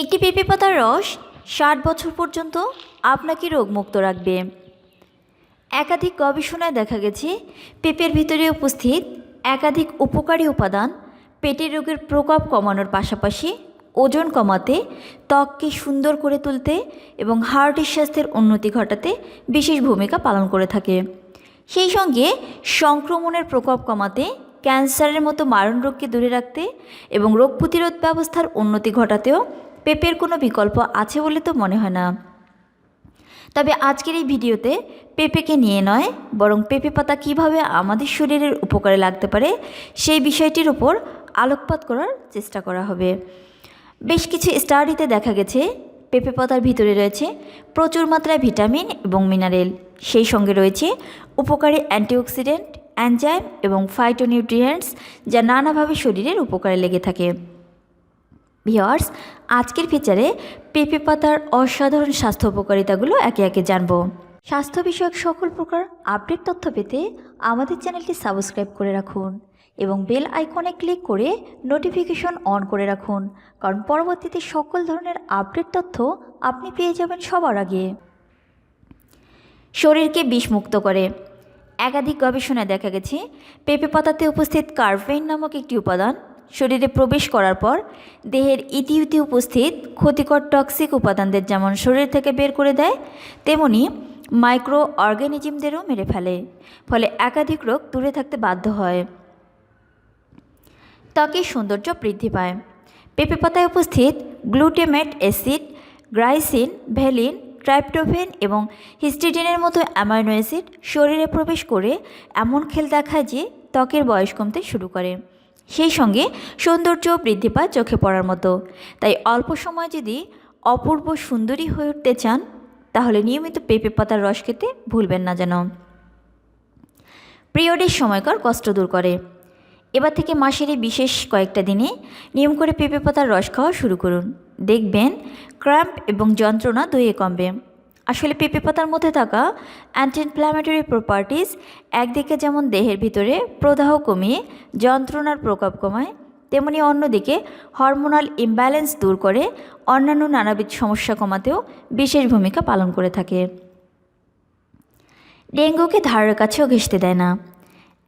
একটি পেঁপে পাতার রস ষাট বছর পর্যন্ত আপনাকে রোগমুক্ত রাখবে। একাধিক গবেষণায় দেখা গেছে, পেঁপের ভিতরে উপস্থিত একাধিক উপকারী উপাদান পেটের রোগের প্রকোপ কমানোর পাশাপাশি ওজন কমাতে, ত্বককে সুন্দর করে তুলতে এবং হার্টের স্বাস্থ্যের উন্নতি ঘটাতে বিশেষ ভূমিকা পালন করে থাকে। সেই সঙ্গে সংক্রমণের প্রকোপ কমাতে, ক্যান্সারের মতো মারণ রোগকে দূরে রাখতে এবং রোগ প্রতিরোধ ব্যবস্থার উন্নতি ঘটাতেও পেঁপের কোনো বিকল্প আছে বলে তো মনে হয় না। তবে আজকের এই ভিডিওতে পেঁপেকে নিয়ে নয়, বরং পেঁপে পাতা কীভাবে আমাদের শরীরের উপকারে লাগতে পারে সেই বিষয়টির উপর আলোকপাত করার চেষ্টা করা হবে। বেশ কিছু স্টাডিতে দেখা গেছে, পেঁপে পাতার ভিতরে রয়েছে প্রচুর মাত্রায় ভিটামিন এবং মিনারেল। সেই সঙ্গে রয়েছে উপকারী অ্যান্টিঅক্সিডেন্ট অ্যানজাইম এবং ফাইটোনিউট্রিয়েন্টস যা নানাভাবে শরীরের উপকারে লেগে থাকে। ভিওয়ার্স আজকের ফিচারে পেঁপে পাতার অসাধারণ স্বাস্থ্য উপকারিতাগুলো একে একে জানব। স্বাস্থ্য বিষয়ক সকল প্রকার আপডেট তথ্য পেতে আমাদের চ্যানেলটি সাবস্ক্রাইব করে রাখুন এবং বেল আইকনে ক্লিক করে নোটিফিকেশন অন করে রাখুন, কারণ পরবর্তীতে সকল ধরনের আপডেট তথ্য আপনি পেয়ে যাবেন সবার আগে। শরীরকে বিষমুক্ত করে। একাধিক গবেষণায় দেখা গেছে, পেঁপে পাতাতে উপস্থিত কার্ভেইন নামক একটি উপাদান শরীরে প্রবেশ করার পর দেহের ইতিউতি উপস্থিত ক্ষতিকর টক্সিক উপাদানদের যেমন শরীর থেকে বের করে দেয়, তেমনি মাইক্রো অর্গানিজমদেরও মেরে ফেলে, ফলে একাধিক রোগ দূরে থাকতে বাধ্য হয়। ত্বকের সৌন্দর্য বৃদ্ধি পায়। পেঁপে পাতায় উপস্থিত গ্লুটেমেট অ্যাসিড, গ্রাইসিন, ভ্যালিন, ট্রাইপ্টোফেন এবং হিস্টিডিনের মতো অ্যামাইনো অ্যাসিড শরীরে প্রবেশ করে এমন খেল দেখায় যে ত্বকের বয়স কমতে শুরু করে। সেই সঙ্গে সৌন্দর্য বৃদ্ধি পায় চোখে পড়ার মতো। তাই অল্প সময় যদি অপূর্ব সুন্দরী হয়ে উঠতে চান, তাহলে নিয়মিত পেঁপে পাতার রস খেতে ভুলবেন না যেন। পিরিয়ডের সময়কার কষ্ট দূর করে। এবার থেকে মাসের বিশেষ কয়েকটা দিনে নিয়ম করে পেঁপে পাতার রস খাওয়া শুরু করুন। দেখবেন ক্র্যাম্প এবং যন্ত্রণা দুয়ে কমবে। আসলে পেঁপে পাতার মধ্যে থাকা অ্যান্টি ইনফ্ল্যামেটরি প্রপার্টিস একদিকে যেমন দেহের ভিতরে প্রদাহ কমিয়ে, যন্ত্রণার প্রকোপ কমায়, তেমনি অন্যদিকে হরমোনাল ইমব্যালেন্স দূর করে, অন্যান্য নানাবিধ সমস্যা কমাতেও বিশেষ ভূমিকা পালন করে থাকে। ডেঙ্গুকে ধারের কাছেও ঘেঁষতে দেয় না।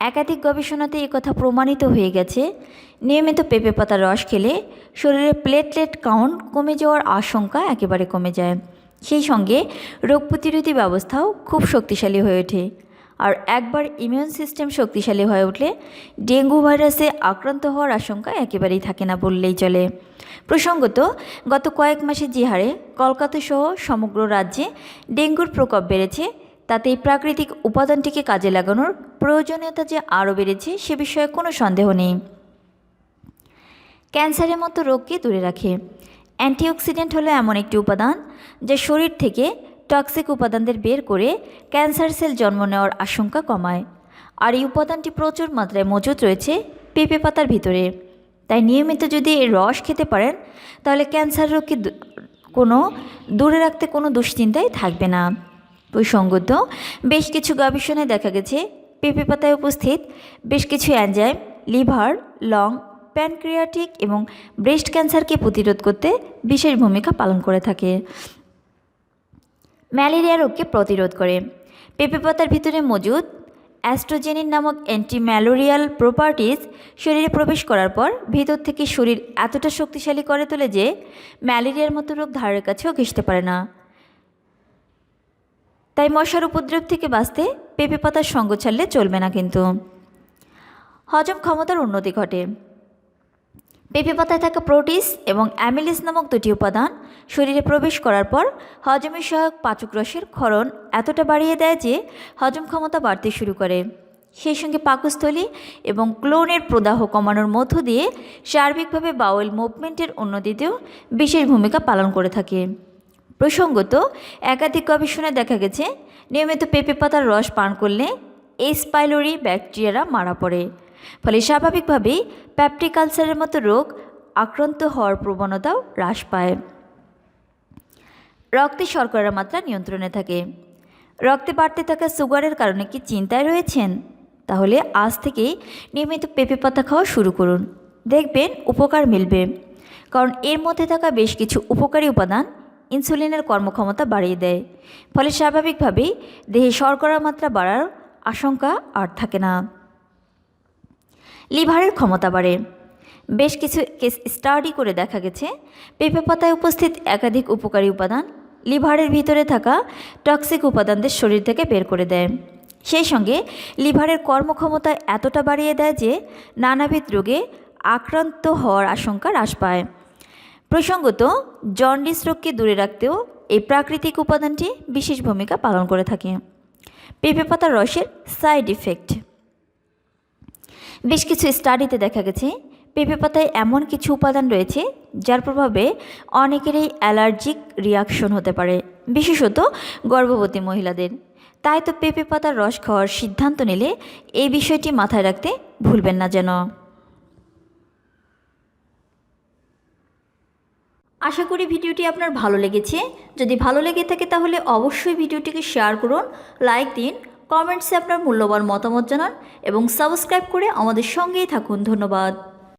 একাধিক গবেষণাতে কথা প্রমাণিত হয়ে গেছে। নিয়মিত পেঁপে পাতার রস খেলে শরীরে প্লেটলেট কাউন্ট কমে যাওয়ার আশঙ্কা একেবারে কমে যায়। সেই সঙ্গে রোগ প্রতিরোধী ব্যবস্থাও খুব শক্তিশালী হয়ে ওঠে। আর একবার ইমিউন সিস্টেম শক্তিশালী হয়ে উঠলে ডেঙ্গু ভাইরাসে আক্রান্ত হওয়ার আশঙ্কা একেবারেই থাকে না বললেই চলে। প্রসঙ্গত, গত কয়েক মাসে যে হারে কলকাতা সহ সমগ্র রাজ্যে ডেঙ্গুর প্রকোপ বেড়েছে তাতে এই প্রাকৃতিক উপাদানটিকে কাজে লাগানোর প্রয়োজনীয়তা যে আরও বেড়েছে সে বিষয়ে কোনো সন্দেহ নেই। ক্যান্সারের মতো রোগকে দূরে রাখে। অ্যান্টিঅক্সিডেন্ট হলো এমন একটি উপাদান যা শরীর থেকে টক্সিক উপাদানদের বের করে ক্যান্সার সেল জন্ম নেওয়ার আশঙ্কা কমায়। আর এই উপাদানটি প্রচুর মাত্রায় মজুত রয়েছে পেঁপে পাতার ভিতরে। তাই নিয়মিত যদি এর রস খেতে পারেন, তাহলে ক্যান্সার রোগকে কোনো, দূরে রাখতে কোনো দুশ্চিন্তাই থাকবে না। প্রসঙ্গত, বেশ কিছু গবেষণায় দেখা গেছে, পেঁপে পাতায় উপস্থিত বেশ কিছু অ্যানজাইম লিভার, লং প্যানক্রিয়াটিক এবং ব্রেস্ট ক্যান্সারকে প্রতিরোধ করতে বিশেষ ভূমিকা পালন করে থাকে। ম্যালেরিয়া রোগকে প্রতিরোধ করে। পেঁপে পাতার ভিতরে মজুদ অ্যাস্ট্রোজেনিন নামক অ্যান্টি ম্যালোরিয়াল প্রপার্টিজ শরীরে প্রবেশ করার পর ভিতর থেকে শরীর এতটা শক্তিশালী করে তোলে যে ম্যালেরিয়ার মতো রোগ ধারের কাছেও ঘেঁষতে পারে না। তাই মশার উপদ্রব থেকে বাঁচতে পেঁপে পাতার সঙ্গ ছাড়লে চলবে না কিন্তু। হজম ক্ষমতার উন্নতি ঘটে। পেঁপে পাতায় থাকা প্রোটিস এবং অ্যামিলিস নামক দুটি উপাদান শরীরে প্রবেশ করার পর হজমের সহায়ক পাচক রসের ক্ষরণ এতটা বাড়িয়ে দেয় যে হজম ক্ষমতা বাড়তে শুরু করে। সেই সঙ্গে পাকস্থলী এবং ক্লোনের প্রদাহ কমানোর মধ্য দিয়ে সার্বিকভাবে বাউল মুভমেন্টের উন্নতিতেও বিশেষ ভূমিকা পালন করে থাকে। প্রসঙ্গত, একাধিক গবেষণায় দেখা গেছে, নিয়মিত পেঁপে পাতার রস পান করলে এই স্পাইলোরি ব্যাকটেরিয়ারা মারা পড়ে। ফলে স্বাভাবিকভাবেই প্যাপটিক আলসারের মতো রোগ আক্রান্ত হওয়ার প্রবণতাও হ্রাস পায়। রক্তে শর্করার মাত্রা নিয়ন্ত্রণে থাকে। রক্তে বাড়তে থাকা সুগারের কারণে কি চিন্তায় রয়েছেন? তাহলে আজ থেকেই নিয়মিত পেঁপে পাতা খাওয়া শুরু করুন। দেখবেন উপকার মিলবে। কারণ এর মধ্যে থাকা বেশ কিছু উপকারী উপাদান ইনসুলিনের কর্মক্ষমতা বাড়িয়ে দেয়। ফলে স্বাভাবিকভাবেই দেহে শর্করার মাত্রা বাড়ার আশঙ্কা আর থাকে না। লিভারের ক্ষমতা বাড়ে। বেশ কিছু কেস স্টাডি করে দেখা গেছে, পেঁপে পাতায় উপস্থিত একাধিক উপকারী উপাদান লিভারের ভিতরে থাকা টক্সিক উপাদানদের শরীর থেকে বের করে দেয়। সেই সঙ্গে লিভারের কর্মক্ষমতা এতটা বাড়িয়ে দেয় যে নানাবিধ রোগে আক্রান্ত হওয়ার আশঙ্কা হ্রাস পায়। প্রসঙ্গত, জন্ডিস রোগকে দূরে রাখতেও এই প্রাকৃতিক উপাদানটি বিশেষ ভূমিকা পালন করে থাকে। পেঁপে পাতার রসের সাইড ইফেক্ট বেশ কিছু স্টাডিতে দেখা গেছে। পেঁপে পাতায় এমন কিছু উপাদান রয়েছে, যার প্রভাবে অনেকেরই অ্যালার্জিক রিয়াকশন হতে পারে, বিশেষত গর্ভবতী মহিলাদের। তাই তো পেঁপে পাতার রস খাওয়ার সিদ্ধান্ত নিলে এই বিষয়টি মাথায় রাখতে ভুলবেন না যেন। আশা করি ভিডিওটি আপনার ভালো লেগেছে। যদি ভালো লেগে থাকে তাহলে অবশ্যই ভিডিওটিকে শেয়ার করুন লাইক দিন কমেন্টসে আপনার মূল্যবান মতামত জানান এবং সাবস্ক্রাইব করে আমাদের সঙ্গেই থাকুন। ধন্যবাদ।